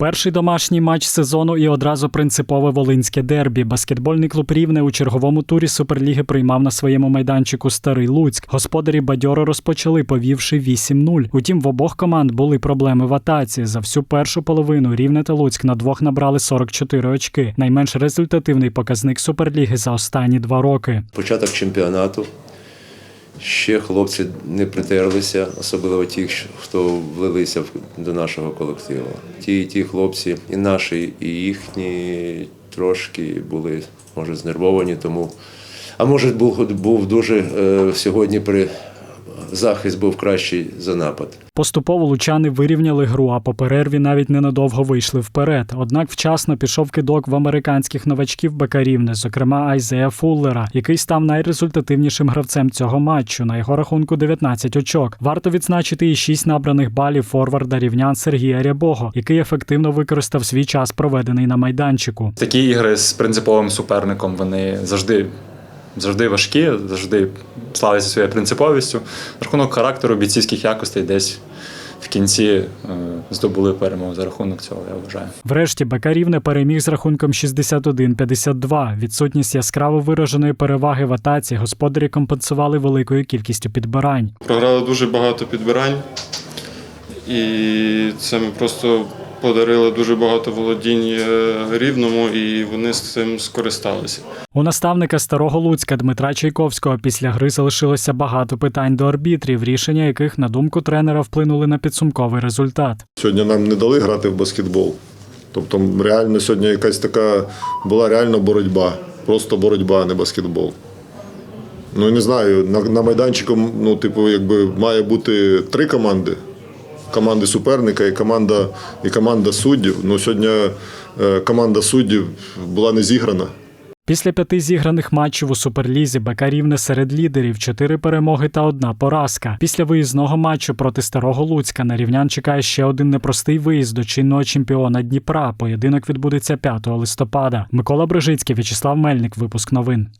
Перший домашній матч сезону і одразу принципове волинське дербі. Баскетбольний клуб Рівне у черговому турі Суперліги приймав на своєму майданчику Старий Луцьк. Господарі бадьоро розпочали, повівши 8-0. Утім, в обох команд були проблеми в атаці. За всю першу половину Рівне та Луцьк на двох набрали 44 очки. Найменш результативний показник Суперліги за останні два роки. Початок чемпіонату. Ще хлопці не притерлися, особливо ті, хто влилися до нашого колективу. Ті, ті хлопці, і наші, і їхні трошки були, може, знервовані, тому. А може, був, був дуже е, сьогодні при захист був кращий за напад. Поступово лучани вирівняли гру, а по перерві навіть ненадовго вийшли вперед. Однак вчасно пішов кидок в американських новачків Бекарівни, зокрема Айзея Фуллера, який став найрезультативнішим гравцем цього матчу. На його рахунку 19 очок. Варто відзначити і 6 набраних балів форварда рівнян Сергія Рябого, який ефективно використав свій час, проведений на майданчику. Такі ігри з принциповим суперником вони завжди, завжди важкі, завжди славляться своєю принциповістю. За рахунок характеру, бійцівських якостей десь в кінці е, здобули перемогу за рахунок цього, я вважаю. Врешті Бекарівне переміг з рахунком 61-52. Відсутність яскраво вираженої переваги в атаці господарі компенсували великою кількістю підбирань. Програли дуже багато підбирань, і це ми просто подарили дуже багато володінь е, рівному, і вони з цим скористалися. У наставника старого Луцька Дмитра Чайковського після гри залишилося багато питань до арбітрів, рішення яких, на думку тренера, вплинули на підсумковий результат. Сьогодні нам не дали грати в баскетбол. Тобто, реально сьогодні якась така була реально боротьба. Просто боротьба, а не баскетбол. Ну, не знаю, на, на майданчику, ну, типу, якби має бути три команди. Команди суперника і команда, і команда суддів. Ну, сьогодні е, команда суддів була не зіграна. Після п'яти зіграних матчів у суперлізі БК Рівне серед лідерів, чотири перемоги та одна поразка. Після виїзного матчу проти старого Луцька на рівнян чекає ще один непростий виїзд до чинного чемпіона Дніпра. Поєдинок відбудеться 5 листопада. Микола Брижицький, В'ячеслав Мельник. Випуск новин.